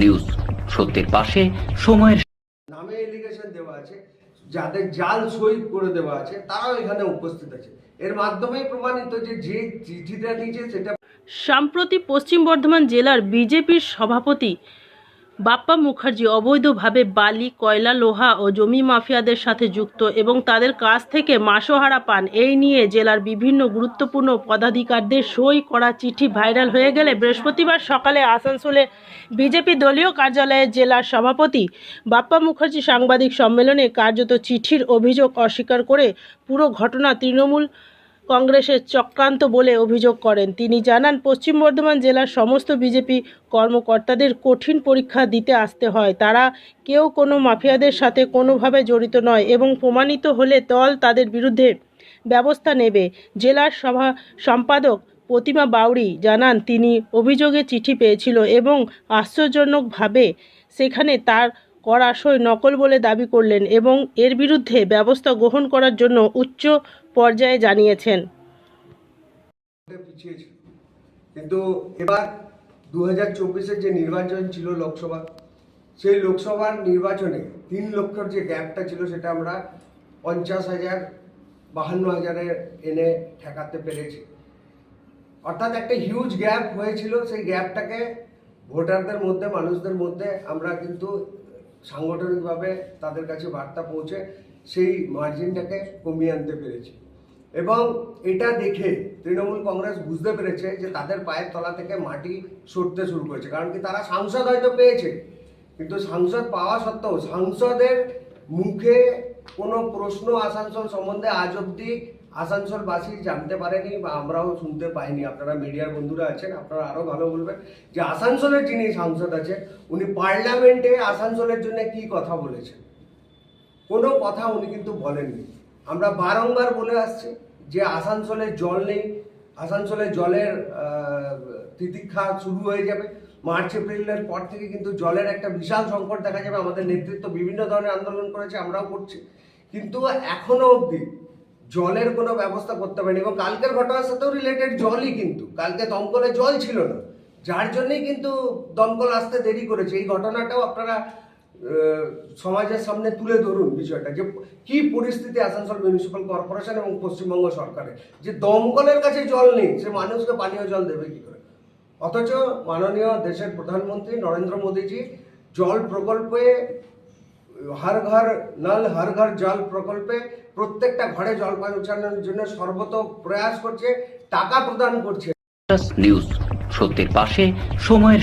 News সত্যের পাশে সময়ের নামে এলিগেশন দেওয়া আছে যাদের জাল সই করে দেওয়া আছে তারাও এখানে উপস্থিত আছে। এর মাধ্যমেই প্রমাণিত যে যে চিঠিটা দিয়েছে সেটা সম্প্রতি পশ্চিম বর্ধমান জেলার বিজেপির সভাপতি বাপ্পা মুখার্জি অবৈধভাবে বালি, কয়লা, লোহা ও জমি মাফিয়াদের সাথে যুক্ত এবং তাদের কাছ থেকে মাসোহারা পান। এই নিয়ে জেলার বিভিন্ন গুরুত্বপূর্ণ পদাধিকারদের সই করা চিঠি ভাইরাল হয়ে গেলে বৃহস্পতিবার সকালে আসানসোলে বিজেপি দলীয় কার্যালয়ে জেলার সভাপতি বাপ্পা মুখার্জি সাংবাদিক সম্মেলনে কার্যত চিঠির অভিযোগ অস্বীকার করে পুরো ঘটনা তৃণমূল কংগ্রেসের চক্রান্ত বলে অভিযোগ করেন। তিনি জানান, পশ্চিম বর্ধমান জেলার সমস্ত বিজেপি কর্মকর্তাদের কঠিন পরীক্ষা দিতে আসতে হয়। তারা কেউ কোনো মাফিয়াদের সাথে কোনোভাবে জড়িত নয় এবং প্রমাণিত হলে দল তাদের বিরুদ্ধে ব্যবস্থা নেবে। জেলার সভা সম্পাদক প্রতিমা বাউরি জানান, তিনি অভিযোগে চিঠি পেয়েছিল এবং আশ্চর্যজনকভাবে সেখানে তার করা সই নকল বলে দাবি করলেন এবং এর বিরুদ্ধে ব্যবস্থা গ্রহণ করার জন্য উচ্চ পর্যায়ে জানিয়েছেন। কিন্তু এবার দু হাজার যে নির্বাচন ছিল লোকসভা, সেই লোকসভার নির্বাচনে তিন লক্ষর যে গ্যাপটা ছিল সেটা আমরা পঞ্চাশ হাজার, বাহান্ন হাজারে এনে ঠেকাতে পেরেছি। অর্থাৎ একটা হিউজ গ্যাপ হয়েছিল, সেই গ্যাপটাকে ভোটারদের মধ্যে, মানুষদের মধ্যে আমরা কিন্তু সাংগঠনিকভাবে তাদের কাছে বার্তা পৌঁছে সেই মার্জিনটাকে কমিয়ে আনতে পেরেছি। এবং এটা দেখে তৃণমূল কংগ্রেস বুঝতে পেরেছে যে তাদের পায়ের তলা থেকে মাটি সরতে শুরু করেছে। কারণ কি তারা সাংসদ হয়তো পেয়েছে, কিন্তু সাংসদ পাওয়া সত্ত্বেও সাংসদের মুখে কোনো প্রশ্ন আসানসোল সম্বন্ধে আজ অব্দি আসানসোলবাসী জানতে পারেনি বা আমরাও শুনতে পাইনি। আপনারা মিডিয়ার বন্ধুরা আছেন, আপনারা আরও ভালো বলবেন যে আসানসোলের যিনি সাংসদ আছে উনি পার্লামেন্টে আসানসোলের জন্য কি কথা বলেছেন? কোনো কথা উনি কিন্তু বলেননি। আমরা বারংবার বলে আসছি যে আসানসোলে জল নেই, আসানসোলে জলের তিতিক্ষা শুরু হয়ে যাবে। মার্চ, এপ্রিলের পর থেকে কিন্তু জলের একটা বিশাল সংকট দেখা যাবে। আমাদের নেতৃত্ব বিভিন্ন ধরনের আন্দোলন করেছে, আমরাও করছি। কিন্তু এখনও অবধি জলের কোনো ব্যবস্থা করতে পারেনি এবং কালকের ঘটনার সাথেও রিলেটেড জলই কিন্তু। কালকে দমকলে জল ছিল না, যার জন্যই কিন্তু দমকল আসতে দেরি করেছে। এই ঘটনাটাও আপনারা সমাজের সামনে তুলে ধরুন বিষয়টা, যে কি পরিস্থিতি আসানসোল মিউনিসিপ্যাল কর্পোরেশন এবং পশ্চিমবঙ্গ সরকারের? যে দমকলের কাছে জল নেই, সে মানুষকে পানীয় জল দেবে কি করে? অথচ মাননীয় দেশের প্রধানমন্ত্রী নরেন্দ্র মোদীজি জল প্রকল্পে, হর ঘর নল, হর ঘর জল প্রকল্পে প্রত্যেকটা ঘরে জল পৌঁছানোর জন্য সর্বত প্রয়াস করছে, টাকা প্রদান করছে। নিউজ সত্যের পাশে, সময়ের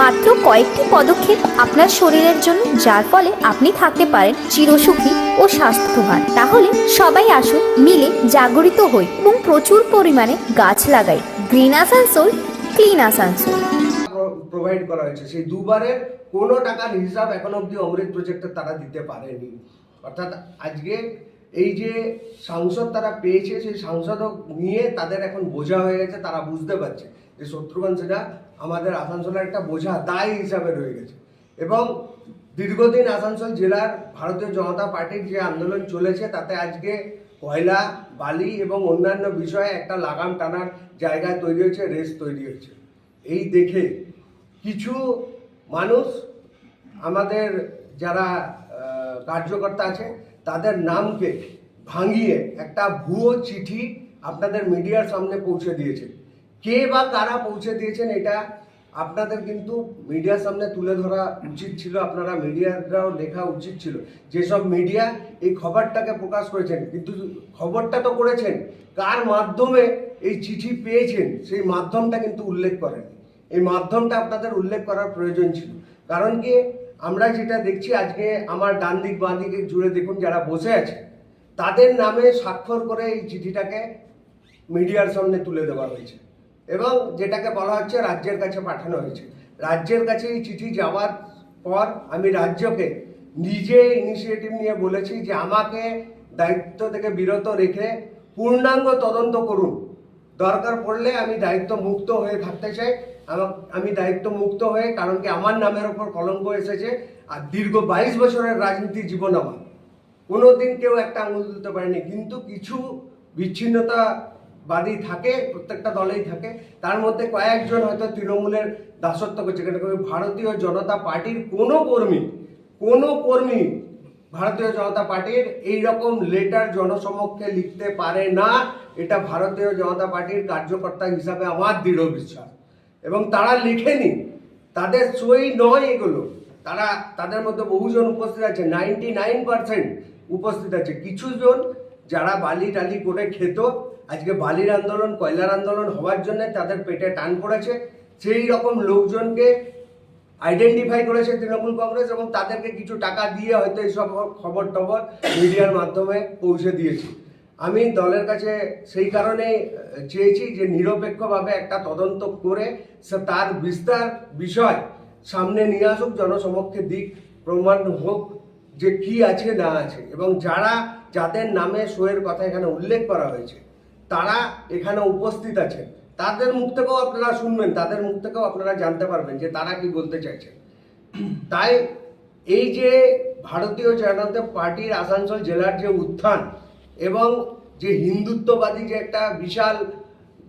মাত্র কয়েকটি পদক্ষেপ আপনার শরীরের জন্য, যার ফলে আপনি থাকতে পারেন চিরসুখী ও স্বাস্থ্যবান। তাহলে সবাই আসুন মিলে জাগরিত হই এবং প্রচুর পরিমাণে গাছ লাগাই। Green Asansol clean Asansol provide করা হয়েছে। সেই দুবারের কোনো টাকার হিসাব এখন অবধি অমৃত প্রজেক্টে তারা দিতে পারেনি। অর্থাৎ আজকে এই যে সাংসদ তারা পেয়েছে, সেই সাংসদও নিয়ে তাদের এখন বোঝা হয়ে গেছে, তারা বুঝতে পারছে যে শত্রুঘ্ন সিনহা আমাদের আসানসোলের একটা বোঝা দায় হিসাবে রয়ে গেছে। এবং দীর্ঘদিন আসানসোল জেলার ভারতীয় জনতা পার্টির যে আন্দোলন চলেছে, তাতে আজকে কয়লা, বালি এবং অন্যান্য বিষয়ে একটা লাগাম টানার জায়গা তৈরি হয়েছে, রেস তৈরি হয়েছে। এই দেখে কিছু মানুষ, আমাদের যারা কার্যকর্তা আছে, তাদের নামকে ভাঙিয়ে একটা ভুয়ো চিঠি আপনাদের মিডিয়ার সামনে পৌঁছে দিয়েছে। কে বা কারা পৌঁছে দিয়েছেন এটা আপনাদের কিন্তু মিডিয়ার সামনে তুলে ধরা উচিত ছিল, আপনারা মিডিয়ারাও লেখা উচিত ছিল। যেসব মিডিয়া এই খবরটাকে প্রকাশ করেছেন, কিন্তু খবরটা তো করেছেন, কার মাধ্যমে এই চিঠি পেয়েছেন, সেই মাধ্যমটা কিন্তু উল্লেখ করেন। এই মাধ্যমটা আপনাদের উল্লেখ করার প্রয়োজন ছিল। কারণ কি, আমরা যেটা দেখছি, আজকে আমার ডান দিক, বাঁ দিকে জুড়ে দেখুন, যারা বসে আছে, তাদের নামে স্বাক্ষর করে এই চিঠিটাকে মিডিয়ার সামনে তুলে দেওয়া হয়েছে। এবং যেটাকে বলা হচ্ছে রাজ্যের কাছে পাঠানো হয়েছে। রাজ্যের কাছে এই চিঠি যাওয়ার পর আমি রাজ্যকে নিজে ইনিশিয়েটিভ নিয়ে বলেছি যে আমাকে দায়িত্ব থেকে বিরত রেখে পূর্ণাঙ্গ তদন্ত করুন। দরকার পড়লে আমি দায়িত্ব মুক্ত হয়ে থাকতে চাই। আমা- দায়িত্ব মুক্ত হয়ে, কারণ কি আমার নামের ওপর কলঙ্ক এসেছে। আর দীর্ঘ বাইশ বছরের রাজনীতি জীবন আমার। কোনোদিন কেউ একটা আঙুল তুলতে পারেনি। কিন্তু কিছু বিচ্ছিন্নতাবাদী থাকে, প্রত্যেকটা দলেই থাকে। তার মধ্যে কয়েকজন হয়তো তৃণমূলের দাসত্ব করছে কেন ভারতীয় জনতা পার্টির কোনো কর্মী কোনো কর্মী ভারতীয় জনতা পার্টির এই রকম লেটার জনসমক্ষে লিখতে পারে না। এটা ভারতীয় জনতা পার্টির কার্যকর্তা হিসাবে আমার দৃঢ় বিশ্বাস। এবং তারা লিখেনি। তাদের সই নয় এগুলো। তারা, তাদের মধ্যে বহুজন উপস্থিত আছে নাইনটি নাইন পার্সেন্ট উপস্থিত আছে। কিছুজন যারা বালি টালি করে খেত আজকে বালির আন্দোলন, কয়লার আন্দোলন হওয়ার জন্য তাদের পেটে টান পড়েছে। সেই রকম লোকজনকে আইডেন্টিফাই করেছে তৃণমূল কংগ্রেস এবং তাদেরকে কিছু টাকা দিয়ে হয়তো এইসব খবর টবর মিডিয়ার মাধ্যমে পৌঁছে দিয়েছে। আমি দলের কাছে সেই কারণে চেয়েছি যে নিরপেক্ষভাবে একটা তদন্ত করে তার বিস্তার বিষয় সামনে নিয়ে আসুক, জনসমক্ষে দিক, প্রমাণ হোক যে কি আছে না আছে। এবং যারা যাদের নামে শোয়ের কথা এখানে উল্লেখ করা হয়েছে তারা এখানে উপস্থিত আছেন। তাদের মুখ থেকেও আপনারা শুনবেন, তাদের মুখ থেকেও আপনারা জানতে পারবেন যে তারা কি বলতে চাইছেন। তাই এই যে ভারতীয় জনতা পার্টির আসানসোল জেলার যে উত্থান এবং যে হিন্দুত্ববাদী যে একটা বিশাল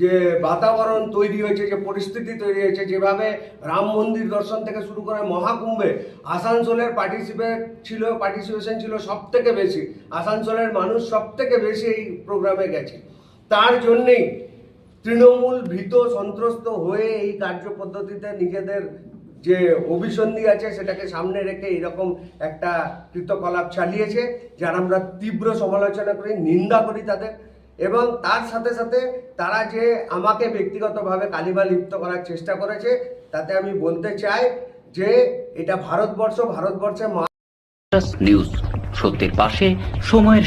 যে বাতাবরণ তৈরি হয়েছে, যে পরিস্থিতি তৈরি হয়েছে, যেভাবে রাম মন্দির দর্শন থেকে শুরু করে মহাকুম্ভে আসানসোলের পার্টিসিপেট ছিল পার্টিসিপেশন ছিল সব থেকে বেশি। আসানসোলের মানুষ সব থেকে বেশি এই প্রোগ্রামে গেছে। তার জন্যেই তৃণমূল ভীত সন্ত্রস্ত হয়ে এই কার্যপদ্ধতিতে নিজেদের যে অভিসন্ধি আছে সেটাকে সামনে রেখে এরকম একটা কৃতকলাপ চালিয়েছে, যার আমরা তীব্র সমালোচনা করি, নিন্দা করি তাদের। এবং তার সাথে সাথে তারা যে আমাকে ব্যক্তিগতভাবে কালিমা লিপ্ত করার চেষ্টা করেছে, তাতে আমি বলতে চাই যে এটা ভারতবর্ষ, ভারতবর্ষে নিউজ সত্যের পাশে, সময়ের